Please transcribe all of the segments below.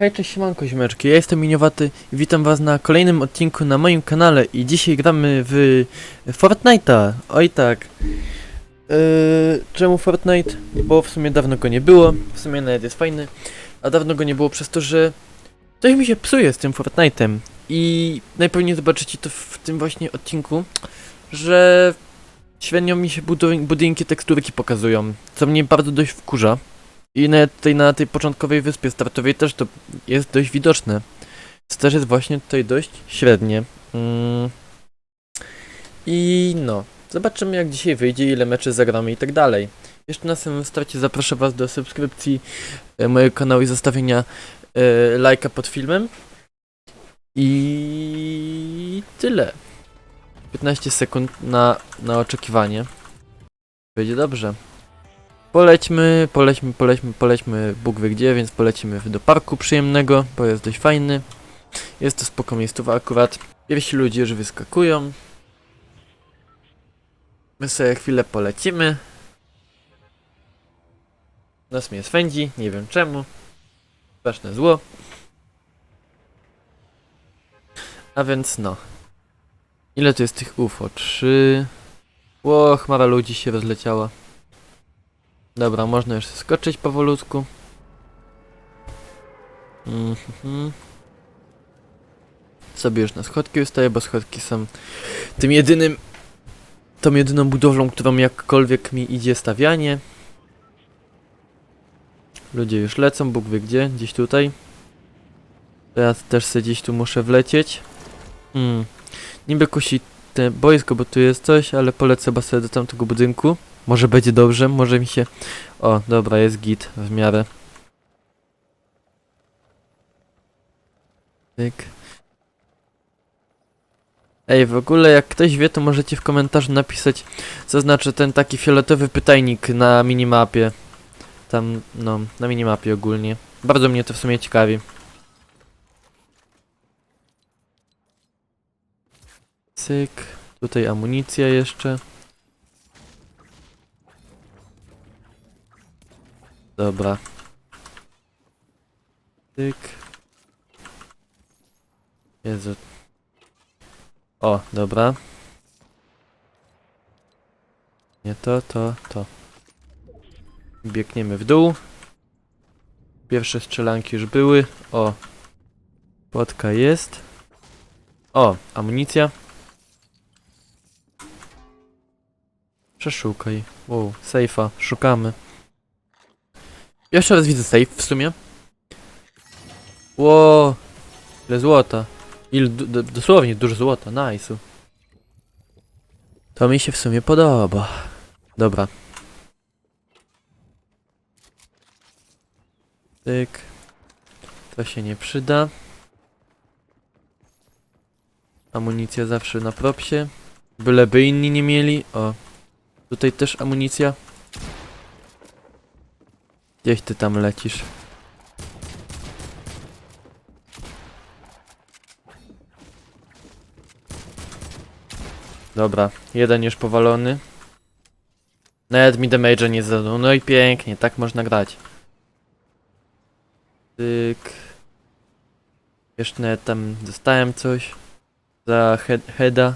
Hej, cześć siemanko ziomeczki, ja jestem Miniowaty i witam was na kolejnym odcinku na moim kanale i dzisiaj gramy w Fortnite'a, oj tak. Yy, czemu Fortnite? Bo w sumie dawno go nie było, w sumie nawet jest fajny, a dawno go nie było przez to, że coś mi się psuje z tym Fortnite'em i najpewniej zobaczycie to w tym właśnie odcinku, że średnio mi się budynki, teksturki pokazują, co mnie bardzo dość wkurza. I nawet tutaj na tej początkowej wyspie startowej też to jest dość widoczne. To też jest właśnie tutaj dość średnie. Mm. I no, zobaczymy jak dzisiaj wyjdzie, ile meczy zagramy i tak dalej. Jeszcze na samym starcie zaproszę Was do subskrypcji e, mojego kanału i zostawienia e, lajka pod filmem. I tyle. 15 sekund na, na oczekiwanie. Będzie dobrze. Polećmy, polećmy, polećmy, polećmy Bóg wie gdzie, więc polecimy do parku przyjemnego, bo jest dość fajny. Jest to spoko miejscowa akurat. Pierwsi ludzie już wyskakują. My sobie chwilę polecimy. Nas mnie swędzi, nie wiem czemu. Straszne zło. A więc no. Ile tu jest tych UFO? Trzy. Ło, chmara ludzi się rozleciała. Dobra, można już skoczyć powolutku. Mhm. Sobie już na schodki ustaję, bo schodki są tym jedynym, tą jedyną budowlą, którą jakkolwiek mi idzie stawianie. Ludzie już lecą, Bóg wie gdzie, gdzieś tutaj. Ja też sobie gdzieś tu muszę wlecieć. Hmm. Niby kusi te boisko, bo tu jest coś, ale polecę chyba sobie do tamtego budynku. Może będzie dobrze, może mi się... O, dobra, jest git w miarę. Tyk. Ej, w ogóle jak ktoś wie, to możecie w komentarzu napisać, co znaczy ten taki fioletowy pytajnik na minimapie. Tam, no, na minimapie ogólnie. Bardzo mnie to w sumie ciekawi. Cyk. Tutaj amunicja jeszcze. Dobra. Tyk. Jezu. O, dobra. Nie to, to, to. Biegniemy w dół. Pierwsze strzelanki już były. O. Płotka jest. O, amunicja. Przeszukaj. Wow, sejfa. Szukamy. Jeszcze raz widzę safe w sumie. Ło, ile złota. Ile, dosłownie dużo złota, nice. To mi się w sumie podoba. Dobra. Tyk. To się nie przyda. Amunicja zawsze na propsie. Byleby inni nie mieli. O. Tutaj też amunicja. Gdzieś ty tam lecisz. Dobra, jeden już powalony. Nawet mi damage nie zadał. No i pięknie, tak można grać. Tyk. Jeszcze tam dostałem coś. Za head heada.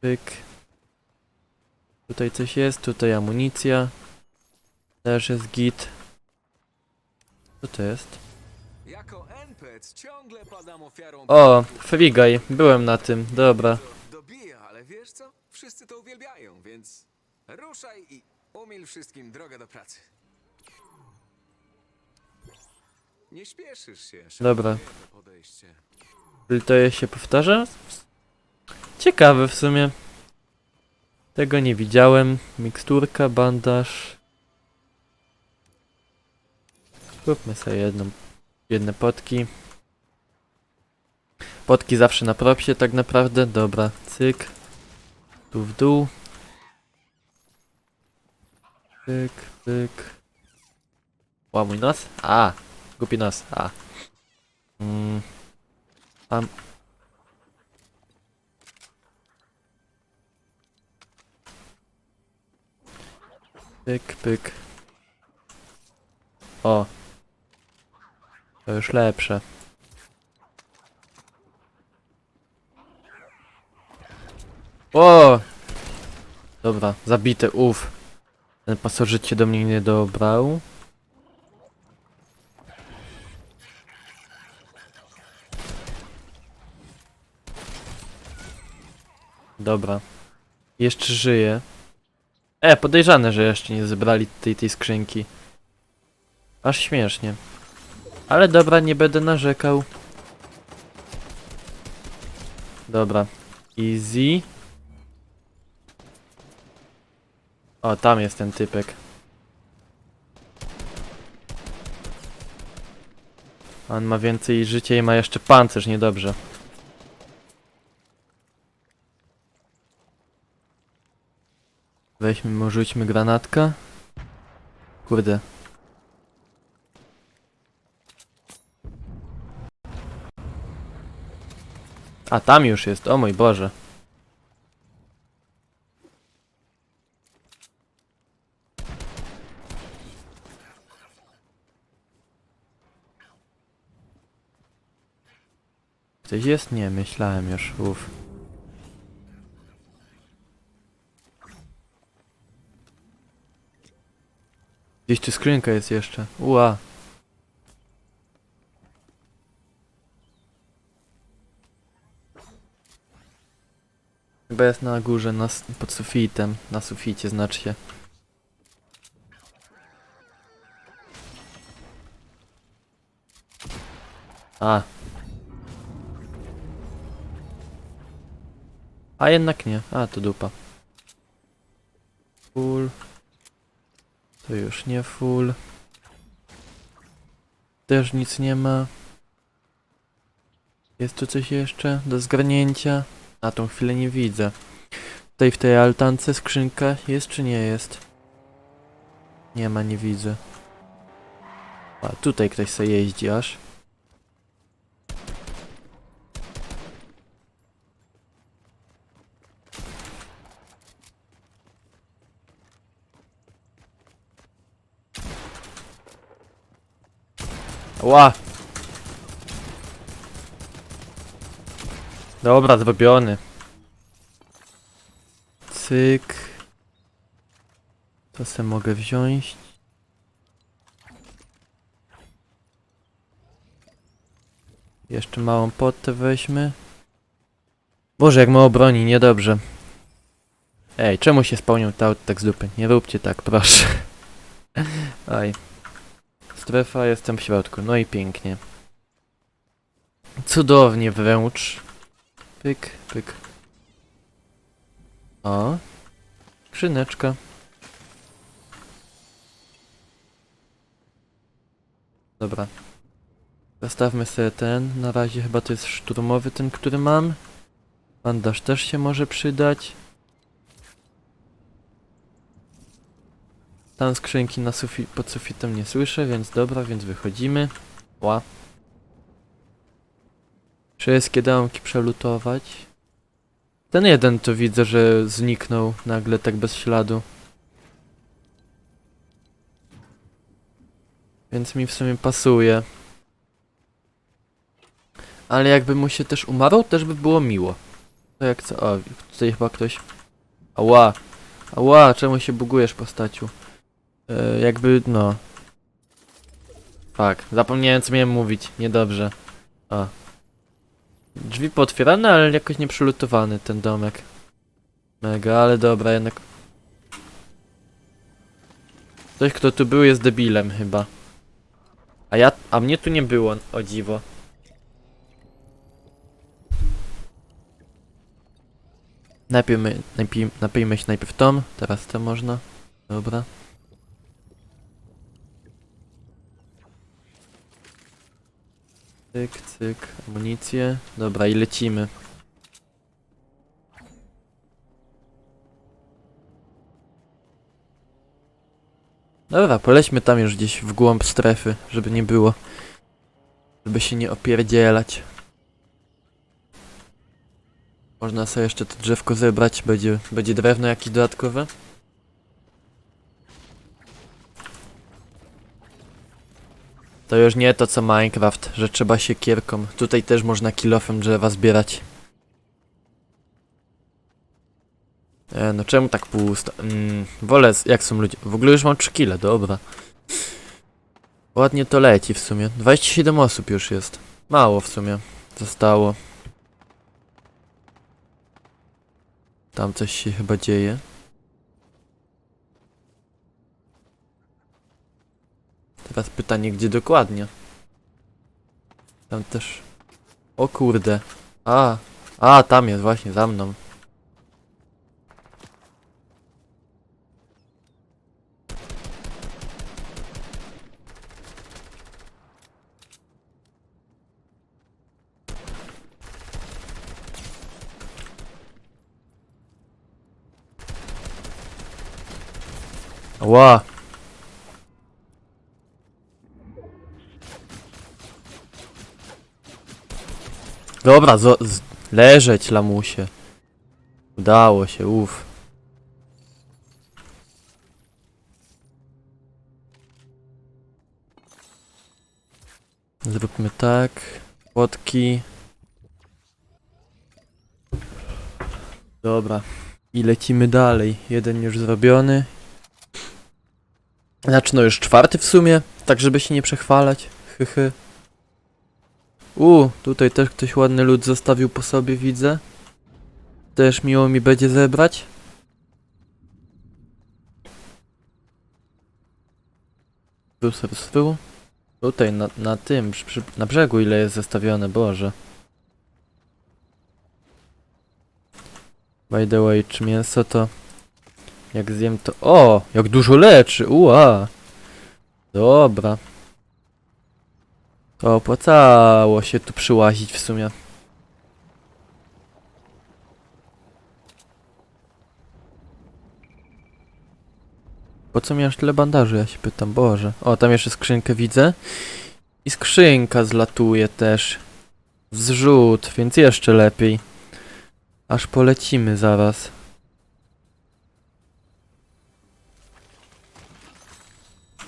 Pyk. Tutaj coś jest, tutaj amunicja. Też jest git. Co to jest? Jako NPC ciągle padam ofiarą. O, Guy. Byłem na tym, dobra. Dobija, ale wiesz co? Wszyscy to uwielbiają, więc ruszaj i umil wszystkim drogę do pracy. Nie śpieszysz się. Dobra. Podejście. Czyli to się powtarza? Ciekawe w sumie. Tego nie widziałem. Miksturka, bandaż. Kupmy sobie jedną, jedne potki. Potki zawsze na propsie tak naprawdę. Dobra, cyk. Tu w dół. Pyk, pyk. Ła, mój nos? A, głupi nos, a. Mm. Tam. Pyk, pyk. O. To już lepsze. O! Dobra, zabite, uff. Ten pasożyt się do mnie nie dobrał. Dobra. Jeszcze żyje. E, podejrzane, że jeszcze nie zebrali tej, tej skrzynki. Aż śmiesznie. Ale dobra, nie będę narzekał. Dobra. Easy. O, tam jest ten typek. On ma więcej życia i ma jeszcze pancerz, niedobrze. Weźmy, rzućmy granatka. Kurde. A tam już jest, o mój Boże. Ktoś jest? Nie, myślałem już, uff. Gdzieś tu skrzynka jest jeszcze. Ua. Chyba jest na górze, na, pod sufitem. Na suficie znaczy się. A. A jednak nie. A, to dupa. Full. To już nie full. Też nic nie ma. Jest tu coś jeszcze do zgarnięcia? Na tą chwilę nie widzę. Tutaj w tej altance skrzynka jest czy nie jest? Nie ma, nie widzę. A tutaj ktoś sobie jeździ aż. Ła! Dobra, zrobiony. Cyk. To se mogę wziąć. Jeszcze małą potę weźmy. Boże, jak mało broni, niedobrze. Ej, czemu się spełnią te auto tak z dupy? Nie róbcie tak, proszę. Oj. Strefa, jestem w środku, no i pięknie. Cudownie wręcz. Pyk, pyk. O. Skrzyneczka. Dobra. Zostawmy sobie ten. Na razie chyba to jest szturmowy ten, który mam. Bandaż też się może przydać. Tam skrzynki na sufi pod sufitem nie słyszę, więc dobra, więc wychodzimy. Ła. Wszystkie domki przelutować. Ten jeden to widzę, że zniknął nagle tak bez śladu. Więc mi w sumie pasuje. Ale jakby mu się też umarł, też by było miło. To jak co? O, tutaj chyba ktoś... Ała! Ała, czemu się bugujesz postaciu? E, jakby, no... Tak, zapomniałem co miałem mówić, niedobrze. O. Drzwi potwierane, ale jakoś nie przylutowany ten domek. Mega, ale dobra, jednak... Ktoś, kto tu był, jest debilem chyba. A ja... A mnie tu nie było, o dziwo. Napijmy, napij, napijmy się najpierw tom, teraz to można. Dobra. Cyk, cyk, amunicję. Dobra, i lecimy. Dobra, polećmy tam już gdzieś w głąb strefy, żeby nie było. Żeby się nie opierdzielać. Można sobie jeszcze to drzewko zebrać, będzie, będzie drewno jakieś dodatkowe. To już nie to co Minecraft, że trzeba się kierką. Tutaj też można kilofem drzewa zbierać. E, no czemu tak pusto? Mm, wolę jak są ludzie. W ogóle już mam 3 kile, dobra. Ładnie to leci w sumie. 27 osób już jest. Mało w sumie. Zostało. Tam coś się chyba dzieje. Teraz pytanie, gdzie dokładnie? Tam też... O kurde. A, a, tam jest właśnie, za mną. Ła! Dobra, zo- leżeć lamusie. Udało się, uff. Zróbmy tak. Płotki. Dobra. I lecimy dalej. Jeden już zrobiony. Znaczy no już czwarty w sumie, tak żeby się nie przechwalać. Hyhy. U, tutaj też ktoś ładny lud zostawił po sobie, widzę. Też miło mi będzie zebrać. Sobie z. Tutaj na, na tym, przy, na brzegu ile jest zestawione, Boże. By the way, czy mięso to... Jak zjem to... O! Jak dużo leczy! Ua! Dobra. Opłacało się tu przyłazić w sumie. Po co miałeś tyle bandaży, ja się pytam, Boże. O, tam jeszcze skrzynkę widzę. I skrzynka zlatuje też. Zrzut, więc jeszcze lepiej. Aż polecimy zaraz.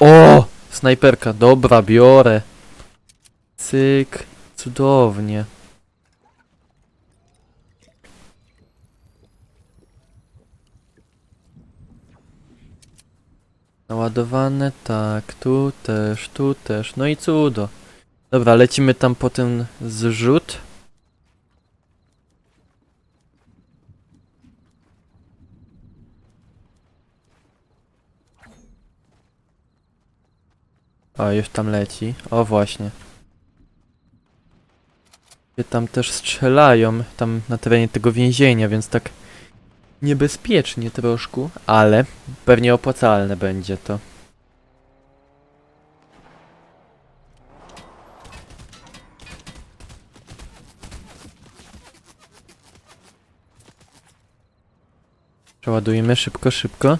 O! Snajperka, dobra, biorę. Cyk, cudownie. Naładowane, tak, tu też, tu też, no i cudo. Dobra, lecimy tam po ten zrzut. O, już tam leci. O, właśnie. I Tam też strzelają, tam na terenie tego więzienia, więc tak niebezpiecznie troszkę, ale pewnie opłacalne będzie to. Przeładujemy szybko, szybko.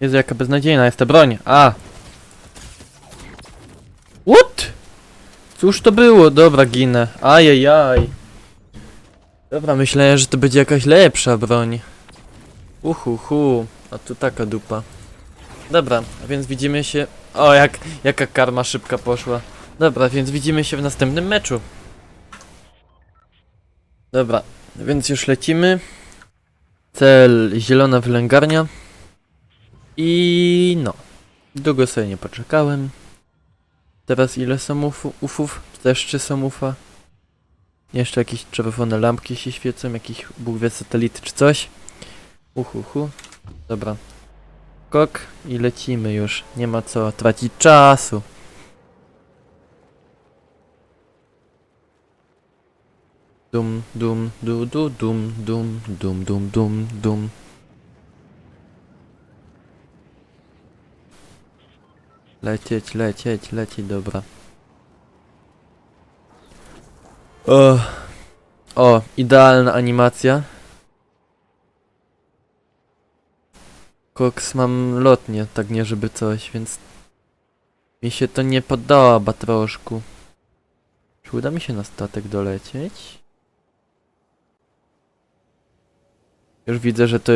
Jezu, jaka beznadziejna jest ta broń. A! Cóż to było? Dobra, ginę. Ajajaj. Dobra, myślałem, że to będzie jakaś lepsza broń. Uhuhu. A tu taka dupa. Dobra, więc widzimy się... O, jak, jaka karma szybka poszła. Dobra, więc widzimy się w następnym meczu. Dobra, więc już lecimy. Cel zielona wylęgarnia. I no. Długo sobie nie poczekałem. Teraz ile są ufu, ufów? Też czy są ufa? Jeszcze jakieś czerwone lampki się świecą, jakiś Bóg wie satelity czy coś. Uhuhu. Dobra. Kok i lecimy już. Nie ma co tracić czasu. Dum, dum, du, du, dum, dum, dum, dum, dum, dum. Lecieć, lecieć, lecieć, dobra. O, o, idealna animacja. Koks mam lotnie, tak nie żeby coś, więc mi się to nie podoba troszkę. Czy uda mi się na statek dolecieć? Już widzę, że to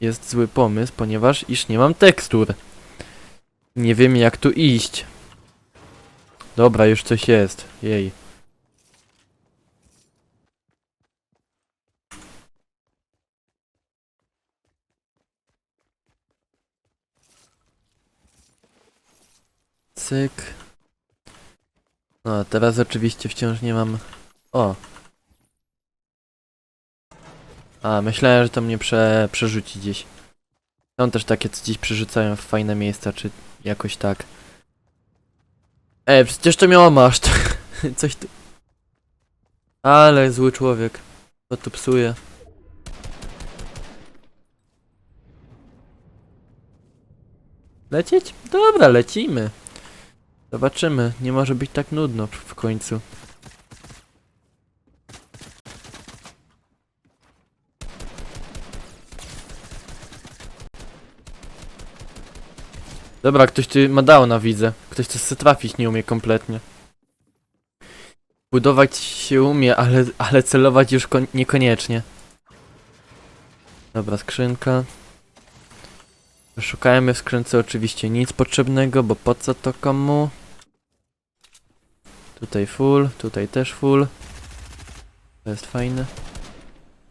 jest zły pomysł, ponieważ iż nie mam tekstur. Nie wiem jak tu iść. Dobra, już coś jest. Jej. Cyk. No, teraz oczywiście wciąż nie mam... O! A, myślałem, że to mnie prze, przerzuci gdzieś. Są też takie, co gdzieś przerzucają w fajne miejsca, czy jakoś tak. Ej, przecież to miało masz. Coś tu... Ale zły człowiek. Co tu psuje? Lecieć? Dobra, lecimy. Zobaczymy. Nie może być tak nudno w końcu. Dobra, ktoś tu ma downa widzę. Ktoś tu chce trafić nie umie kompletnie. Budować się umie, ale, ale celować już kon- niekoniecznie. Dobra, skrzynka. Szukajmy w skrzynce oczywiście nic potrzebnego, bo po co to komu? Tutaj full, tutaj też full. To jest fajne.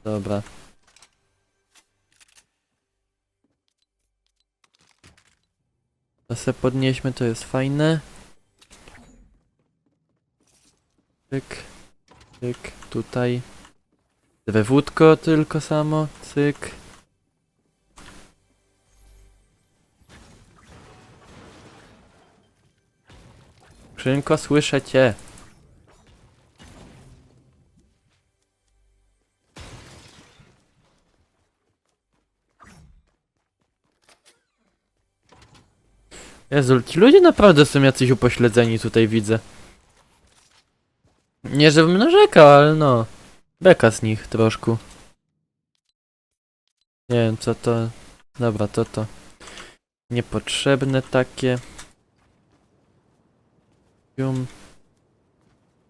Dobra. To se podnieśmy, to jest fajne. Cyk. Cyk. Tutaj. We wódko tylko samo. Cyk. Skrzynko, słyszę cię. Jezu, ci ludzie naprawdę są jacyś upośledzeni tutaj widzę. Nie żebym narzekał, ale no. Beka z nich troszkę. Nie wiem co to... Dobra, to to. Niepotrzebne takie. Pium.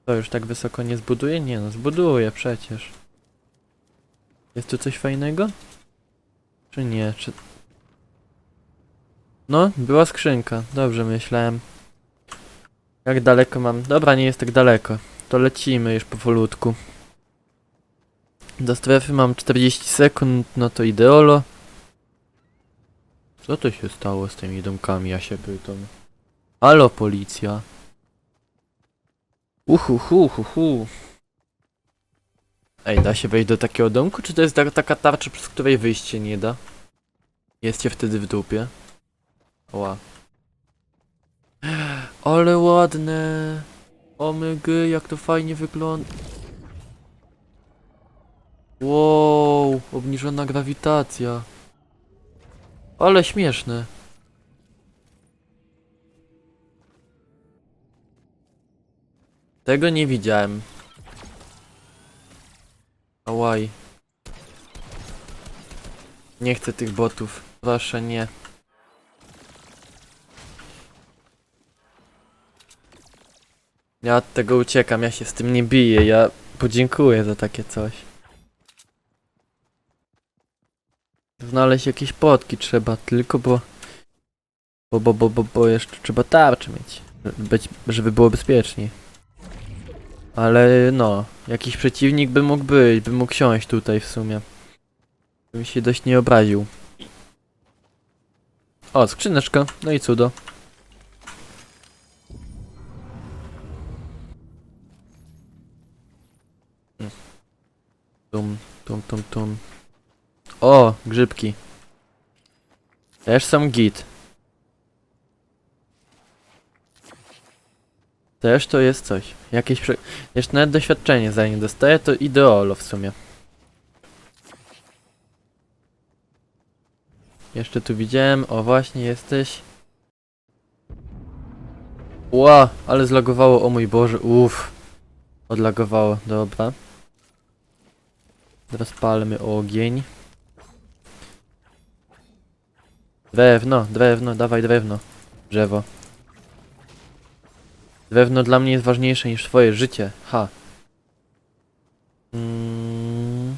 To już tak wysoko nie zbuduje? Nie no, zbuduje przecież. Jest tu coś fajnego? Czy nie? Czy... No, była skrzynka. Dobrze myślałem. Jak daleko mam? Dobra, nie jest tak daleko. To lecimy już powolutku. Do strefy mam 40 sekund, no to ideolo. Co to się stało z tymi domkami, ja się pytam. Halo, policja. Uhu, hu, hu, hu. Ej, da się wejść do takiego domku, czy to jest ta, taka tarcza, przez której wyjść się nie da? Jesteście wtedy w dupie. Ła. Ale ładne. Omygy, jak to fajnie wygląda. Wow, obniżona grawitacja. Ale śmieszne. Tego nie widziałem. Ałaj. Nie chcę tych botów. Proszę nie. Ja od tego uciekam, ja się z tym nie biję, ja podziękuję za takie coś. Znaleźć jakieś potki trzeba tylko, bo... Bo, bo, bo, bo, bo jeszcze trzeba tarczę mieć. Być, żeby było bezpieczniej. Ale no, jakiś przeciwnik by mógł być, by mógł siąść tutaj w sumie. Bym się dość nie obraził. O, skrzyneczka, no i cudo. Tum, tum, tum, tum. O, grzybki. Też są git. Też to jest coś. Jakieś prze... Jeszcze nawet doświadczenie za nie dostaję, to ideolo w sumie. Jeszcze tu widziałem, o właśnie jesteś. Ła, ale zlagowało, o mój Boże, uff. Odlagowało, dobra. Teraz palmy ogień. Drewno, drewno, dawaj drewno. Drzewo. Drewno dla mnie jest ważniejsze niż twoje życie. Ha. Mm.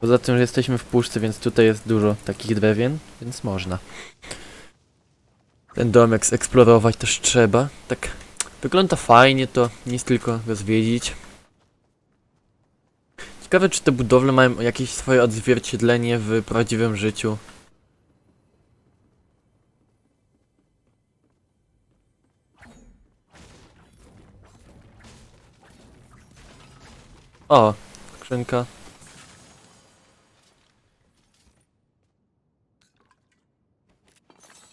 Poza tym, że jesteśmy w puszce, więc tutaj jest dużo takich drewien, więc można. Ten domek zeksplorować też trzeba. Tak wygląda fajnie to, nic tylko go zwiedzić. Ciekawe, czy te budowle mają jakieś swoje odzwierciedlenie w prawdziwym życiu. O, skrzynka.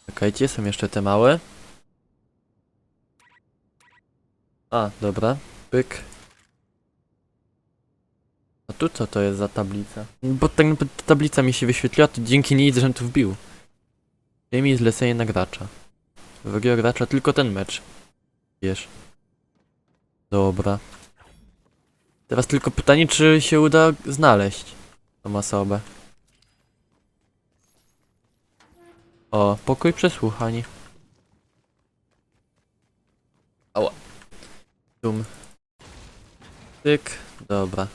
Czekajcie, są jeszcze te małe. A, dobra. Pyk. Tu co to jest za tablica? Bo tak naprawdę ta tablica mi się wyświetliła, to dzięki niej żem tu wbił. Ziemi zlecenie na gracza. Drugiego gracza tylko ten mecz. Wiesz. Dobra. Teraz tylko pytanie, czy się uda znaleźć tą osobę. O, pokój przesłuchań. Ała. Tum. Tyk. Dobra.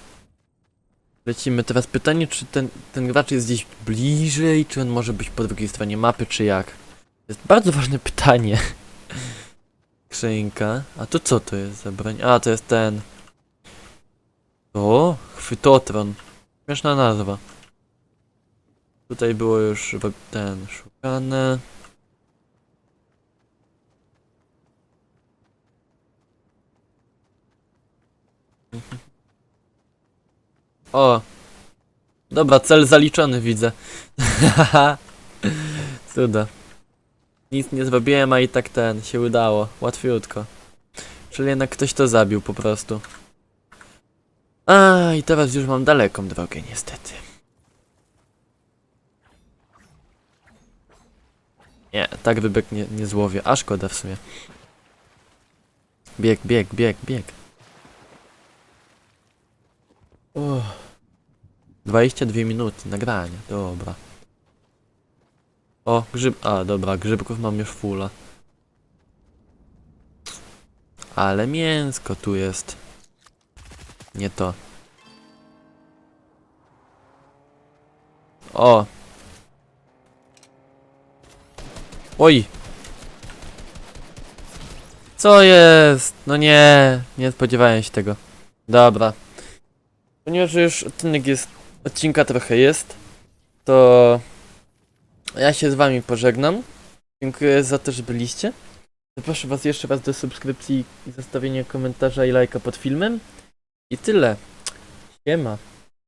Lecimy teraz pytanie, czy ten, ten gracz jest gdzieś bliżej, czy on może być po drugiej stronie mapy, czy jak? To jest bardzo ważne pytanie. Skrzynka. A to co to jest za broń? A, to jest ten. O, chwytotron. Śmieszna nazwa. Tutaj było już ten szukane. O! Dobra, cel zaliczony widzę. Cuda. Nic nie zrobiłem, a i tak ten się udało. Łatwiutko. Czyli jednak ktoś to zabił po prostu. A i teraz już mam daleką drogę niestety. Nie, tak rybek nie, nie złowię, a szkoda w sumie. Bieg, bieg, bieg, bieg. Uff. 22 minuty nagrania, dobra. O, grzyb, a dobra, grzybków mam już fulla. Ale mięsko tu jest. Nie to. O! Oj! Co jest? No nie, nie spodziewałem się tego. Dobra. Ponieważ już odcinek jest, odcinka trochę jest, to ja się z wami pożegnam. Dziękuję za to, że byliście. Zapraszam was jeszcze raz do subskrypcji zostawienia komentarza i lajka pod filmem. I tyle. Siema.